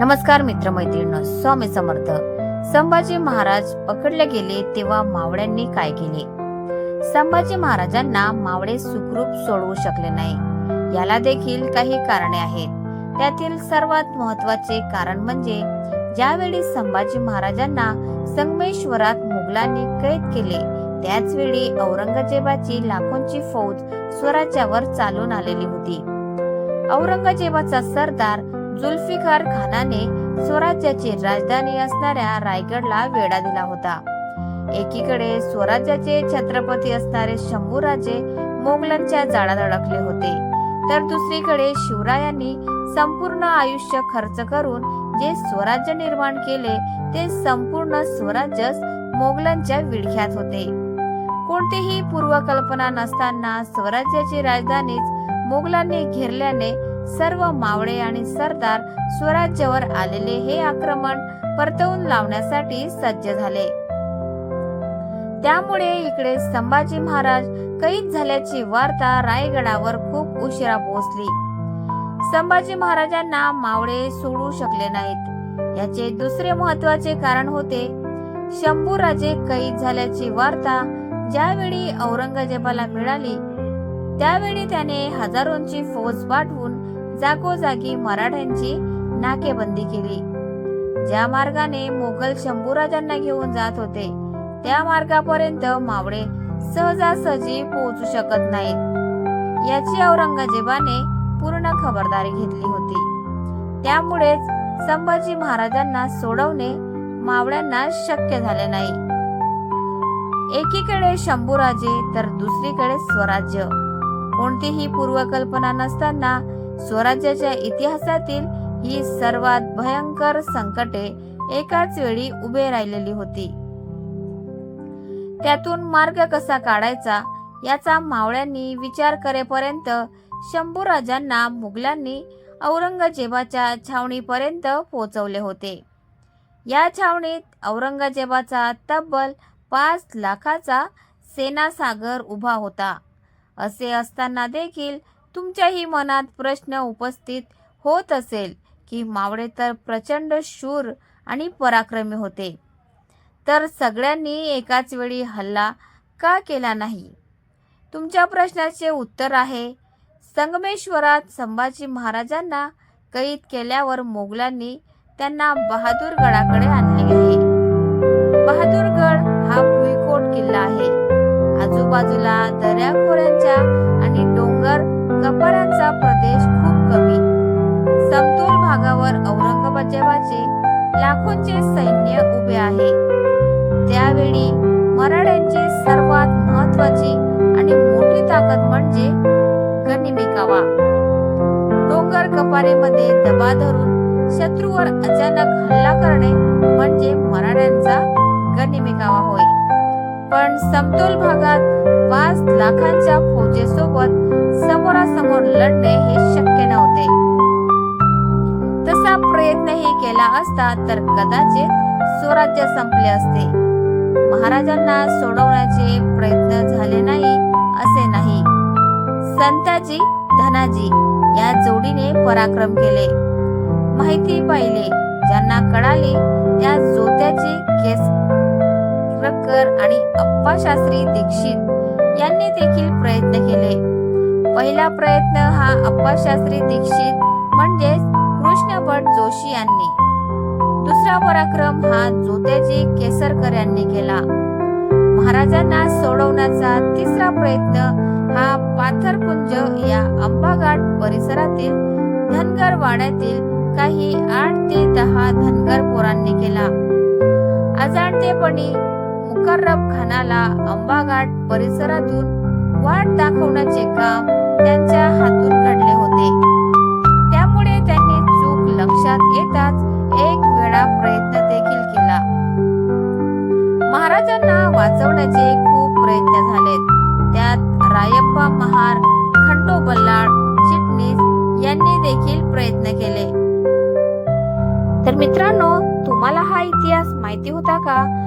नमस्कार मित्रमैत्रिणी स्वामी समर्थ. संभाजी महाराज पकडले गेले तेव्हा मावळ्यांनी काय केले? संभाजी महाराजांना मावळे सुखरूप सोडवू शकले नाही. याला देखील काही कारणे आहेत. त्यातील सर्वात महत्त्वाचे कारण म्हणजे ज्यावेळी संभाजी महाराजांना संगमेश्वरात मुघलांनी कैद केले त्याच वेळी औरंगजेबाची लाखोंची फौज स्वराज्यावर चालून आलेली होती. औरंगजेबाचा सरदार जुल्फिकार खानाने स्वराज्याची राजधानी असणाऱ्या रायगडला वेढा दिला होता. एकीकडे स्वराज्याचे छत्रपती असणारे शंभूराजे मोगलांच्या जाळ्यात अडकले होते तर दुसरीकडे शिवरायांनी संपूर्ण आयुष्य खर्च करून जे स्वराज्य निर्माण केले ते संपूर्ण स्वराज्य मोगलांच्या विळख्यात होते. कोणतीही पूर्वकल्पना नसताना स्वराज्याची राजधानीच मोगलांनी घेरल्याने सर्व मावळे आणि सरदार स्वराज्यावर आलेले हे आक्रमण परतवून लावण्यासाठी सज्ज झाले. त्यामुळे इकडे संभाजी महाराज कैद झाल्याची वार्ता रायगडावर खूप उशिरा पोहोचली. संभाजी महाराजांना मावळे सोडू शकले नाहीत. याचे दुसरे महत्त्वाचे कारण होते शंभूराजे कैद झाल्याची वार्ता ज्यावेळी औरंगजेबाला मिळाली त्यावेळी त्याने हजारोंची फौज पाठवून जागोजागी मराठ्यांची नाकेबंदी केली. ज्या मार्गाने मोगल शंभूराजांना घेऊन जात होते त्या मार्गापर्यंत मावळे सहजासहजी पोहोचू शकत नाहीत. याची औरंगजेबाने पूर्ण खबरदारी घेतली होती. त्यामुळेच संभाजी महाराजांना सोडवणे मावळ्यांना शक्य झाले नाही. एकीकडे शंभूराजे तर दुसरीकडे स्वराज्य. कोणतीही पूर्वकल्पना नसताना स्वराज्याच्या इतिहासातील ही सर्वात भयंकर संकटे एकाच वेळी उभे राहिलेली होती. त्यातून मार्ग कसा काढायचा याचा मावळ्यांनी विचार करेपर्यंत शंभूराजांना मुघलांनी औरंगजेबाच्या छावणीपर्यंत पोहोचवले होते. या छावणीत औरंगजेबाचा तब्बल पाच लाखाचा सेनासागर उभा होता. असे असताना देखील तुमच्याही मनात प्रश्न उपस्थित होत असेल की मावळे तर प्रचंड शूर आणि पराक्रमी होते. तर सगळ्यांनी एकाच वेळी हल्ला का केला नाही? तुमच्या प्रश्नाचे उत्तर आहे संगमेश्वरात संभाजी महाराजांना कैद केल्यावर मोगलांनी त्यांना बहादूरगडाकडे आणले आहे. बहादूरगड हा भुईकोट किल्ला आहे. आजूबाजूला दऱ्याखोऱ्यांच्या आणि डोंगर कपाऱ्यांचा प्रदेश खूप कमी. समतोल भागावर औरंगजेबाचे लाखोंचे सैन्य उभे आहे. त्यावेळी मराठ्यांची सर्वात महत्वाची आणि मोठी ताकद म्हणजे गनिमिकावा. डोंगर कपारीमध्ये दबा धरून शत्रूवर अचानक हल्ला करणे म्हणजे मराठ्यांचा गनिमिकावा होय. पण समतोल भागात पाच लाखांच्या फौजेसोबत समोरासमोर लढणे हे शक्य नव्हते. तसा प्रयत्नही केला असता तर कदाचित स्वराज्य संपले असते. महाराजांना सोडवण्याचे प्रयत्न झाले नाही असे नाही. संताजी धनाजी या जोडीने पराक्रम केले. माहिती पाहिले. ज्यांना कळाली त्या जोत्याची केस रक्कर आणि अप्पा शास्त्री दीक्षित यांनी देखील प्रयत्न केले. पहिला प्रयत्न हा अप्पा शास्त्री दीक्षित म्हणजेच कृष्णभट जोशी यांनी. दुसरा पराक्रम हा जोत्याजी केसरकर यांनी केला. महाराजांना सोडवण्याचा तिसरा प्रयत्न हा पाथरपुंज या अंबाघाट परिसरातील धनगर वाड्यातील काही आठ ते दहा धनगर पोरांनी केला. अजाणतेपणी मुकर्रब खानाला अंबाघाट परिसरातून वाट दाखवण्याचे काम त्यांच्या हातून घडले होते. त्यामुळे त्यांनी चूक लक्षात येताच एक वेळा प्रयत्न देखील केला. महाराजांना वाचवण्याचे खूप प्रयत्न झालेत. त्यात रायप्पा महार खंडो बल्लाळ चिटणीस यांनी देखील प्रयत्न केले. तर मित्रांनो तुम्हाला हा इतिहास माहिती होता का?